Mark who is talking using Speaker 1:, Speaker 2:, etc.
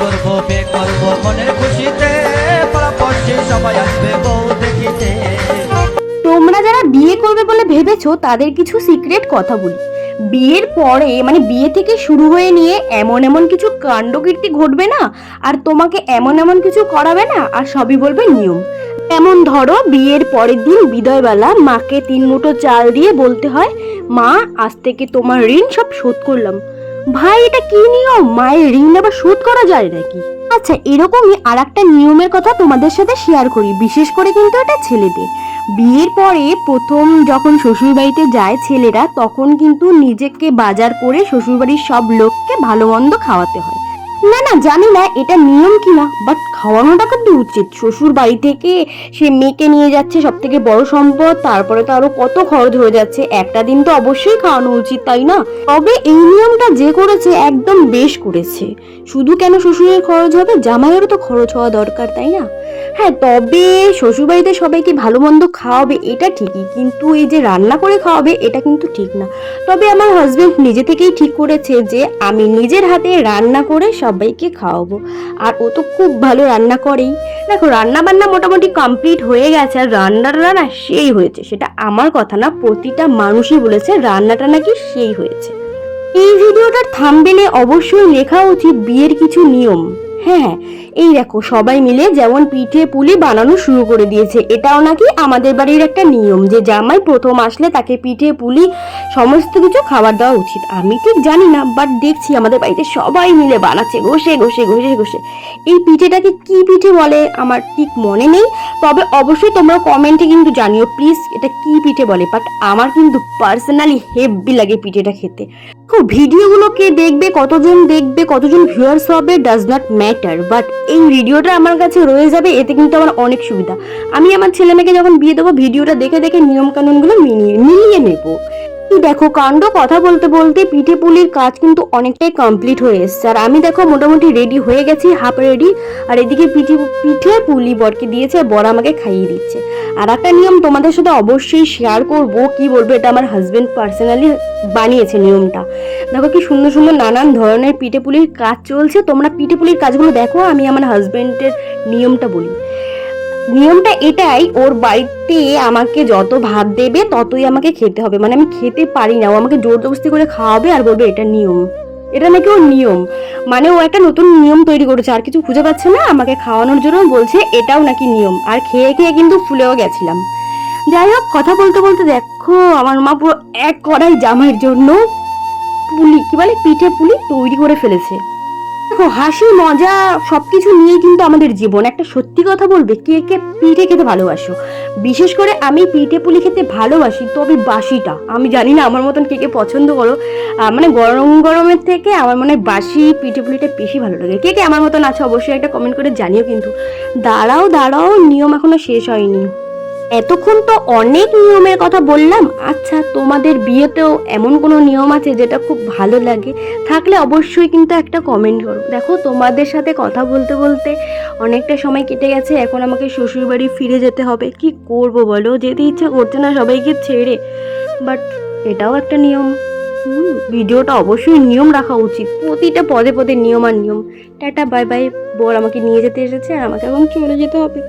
Speaker 1: করব, বে করব মনের খুশিতে। পাড়াপড়শি সবাই আসবে বউ দেখিতে।
Speaker 2: তোমরা যারা বিয়ে করবে বলে ভেবেছো, তাদের কিছু সিক্রেট কথা বলি। বিয়ের পরে মানে বিয়ে থেকে শুরু হয়ে নিয়ে এমন এমন কিছু কাণ্ডকীর্তি ঘটবে না? আর তোমাকে এমন এমন কিছু করাবে না? আর সবই বলবে নিয়ম। এমন ধরো, বিয়ের পরের দিন বিদয়বেলা মাকে তিন মুঠো চাল দিয়ে বলতে হয়, মা, আজ থেকে তোমার ঋণ সব শোধ করলাম। ভাই, এটা কি নিয়ম? মায়ের ঋণ আবার শোধ করা যায় নাকি? আচ্ছা এরকমই আর একটা নিয়মের কথা তোমাদের সাথে শেয়ার করি। বিশেষ করে কিন্তু এটা ছেলেদের। বিয়ের পরে প্রথম যখন শ্বশুরবাড়িতে যায় ছেলেরা, তখন কিন্তু নিজেকে বাজার করে শ্বশুরবাড়ির সব লোককে ভালো মন্দ খাওয়াতে হয়। না না, জানি না এটা নিয়ম কিনা বাট খাওয়ানোটা কিন্তু উচিত। শ্বশুর বাড়ি থেকে সে মেয়েকে নিয়ে যাচ্ছে সব থেকে বড় সম্পদ, তারপরে তো আরও কত খরচ হয়ে যাচ্ছে। একটা দিন তো অবশ্যই খাওয়ানো উচিত, তাই না? তবে এই নিয়মটা যে করেছে, একদম বেশ করেছে। শুধু কেন শ্বশুরের খরচ হবে? জামাইয়েরও তো খরচ হওয়া দরকার, তাই না? হ্যাঁ তবে শ্বশুরবাড়িতে সবাইকে ভালো মন্দ খাওয়াবে, এটা ঠিকই। কিন্তু এই যে রান্না করে খাওয়াবে, এটা কিন্তু ঠিক না। তবে আমার হাজবেন্ড নিজে থেকেই ঠিক করেছে যে, আমি নিজের হাতে রান্না করে সবাইকে খাওয়াবো। আর ও তো খুব ভালো রান্না করেই। দেখো রান্না বান্না মোটামুটি কমপ্লিট হয়ে গেছে, আর রান্নাটা না সেই হয়েছে। সেটা আমার কথা না, প্রতিটা মানুষই বলেছে রান্নাটা নাকি সেই হয়েছে। এই ভিডিওটার থামবেলে অবশ্যই লেখা উচিত বিয়ের কিছু নিয়ম। হ্যাঁ হ্যাঁ এই দেখো, সবাই মিলে যেমন পিঠে পুলি বানানো শুরু করে দিয়েছে, এটাও নাকি আমাদের বাড়ির একটা নিয়ম যে জামাই প্রথম আসলে তাকে পিঠে পুলি সমস্ত কিছু খাবার দেওয়া উচিত। আমি ঠিক জানি না বাট দেখছি আমাদের বাড়িতে সবাই মিলে বানাচ্ছে, ঘষে ঘষে ঘষে ঘষে। এই পিঠেটাকে কি পিঠে বলে আমার ঠিক মনে নেই, তবে অবশ্যই তোমরা কমেন্টে কিন্তু জানিও প্লিজ এটা কি পিঠে বলে বাট আমার কিন্তু পার্সোনালি হেভি লাগে পিঠেটা খেতে। দেখো ভিডিওগুলোকে দেখবে, কতজন দেখবে, কতজন ভিউয়ার্স হবে ডাজ নট ম্যাটার বাট এই ভিডিওটা আমার কাছে রয়ে যাবে, এতে কিন্তু আমার অনেক সুবিধা। আমি আমার ছেলে মেয়েকে যখন বিয়ে দেবো, ভিডিওটা দেখে দেখে নিয়মকানুনগুলো মিলিয়ে মিলিয়ে নেব। দেখো, কাণ্ড কথা বলতে বলতে পিঠে পুলির কাজ কিন্তু অনেকটাই কমপ্লিট হয়ে এসছে। আর আমি দেখো মোটামুটি রেডি হয়ে গেছি হাফ রেডি আর এদিকে পিঠে পিঠে পুলি বরকে দিয়েছে বর আমাকে খাইয়ে দিচ্ছে। আর একটা নিয়ম তোমাদের সাথে অবশ্যই শেয়ার করব, কি বলব এটা আমার হাজবেন্ড পার্সোনালি বানিয়েছে নিয়মটা। দেখো কি সুন্দর সুন্দর নানান ধরনের পিঠে পুলির কাজ চলছে। তোমরা পিঠে পুলির কাজগুলো দেখো, আমি আমার হাজব্যান্ডের নিয়মটা বলি। নিয়মটা এটাই, ওর বাড়িতে আমাকে যত ভাত দেবে ততই আমাকে খেতে হবে। মানে আমি খেতে পারি না, ও আমাকে জোর জবরদস্তি করে খাওয়াবে আর বলবে এটা নিয়ম। এটা নাকি ওর নিয়ম। মানে ও একটা নতুন নিয়ম তৈরি করেছে, আর কিছু খুঁজে পাচ্ছে না, আমাকে খাওয়ানোর জন্য বলছে এটাও নাকি নিয়ম। আর খেয়ে খেয়ে কিন্তু ফুলেও গেছিলাম। যাই হোক, কথা বলতে বলতে দেখো, আমার মা পুরো এক কড়াই জামাইয়ের জন্য পুলি, কি বলে, পিঠে পুলি তৈরি করে ফেলেছে। দেখো, হাসি, মজা, সবকিছু নিয়ে কিন্তু আমাদের জীবন। একটা সত্যি কথা বলবে, কে কে পিঠে খেতে ভালোবাসো? বিশেষ করে আমি পিঠে পুলি খেতে ভালোবাসি, তবে বাসিটা। আমি জানি না, আমার মতন কে কে পছন্দ করো। মানে গরম গরমের থেকে আমার মনে হয় বাসি পিঠে পুলিটা বেশি ভালো লাগে। কে কে আমার মতন আছে, অবশ্যই একটা কমেন্ট করে জানিও কিন্তু। দাঁড়াও দাঁড়াও, নিয়ম এখনও শেষ হয়নি। এতক্ষণ তো অনেক নিয়মের কথা বললাম। আচ্ছা তোমাদের বিয়েতেও এমন কোনো নিয়ম আছে যেটা খুব ভালো লাগে? থাকলে অবশ্যই কিন্তু একটা কমেন্ট করো। দেখো, তোমাদের সাথে কথা বলতে বলতে অনেকটা সময় কেটে গেছে, এখন আমাকে শ্বশুরবাড়ি ফিরে যেতে হবে। কি করব বলো? যেতে ইচ্ছা করছে না সবাইকে ছেড়ে। বাট এটাও একটা নিয়ম। ভিডিওটা অবশ্যই নিয়ম রাখা উচিত। প্রতিটা পদে পদে নিয়ম আর নিয়ম। টাটা বাই বাই বর আমাকে নিয়ে যেতে এসেছে আর আমাকে এখন চলে যেতে হবে।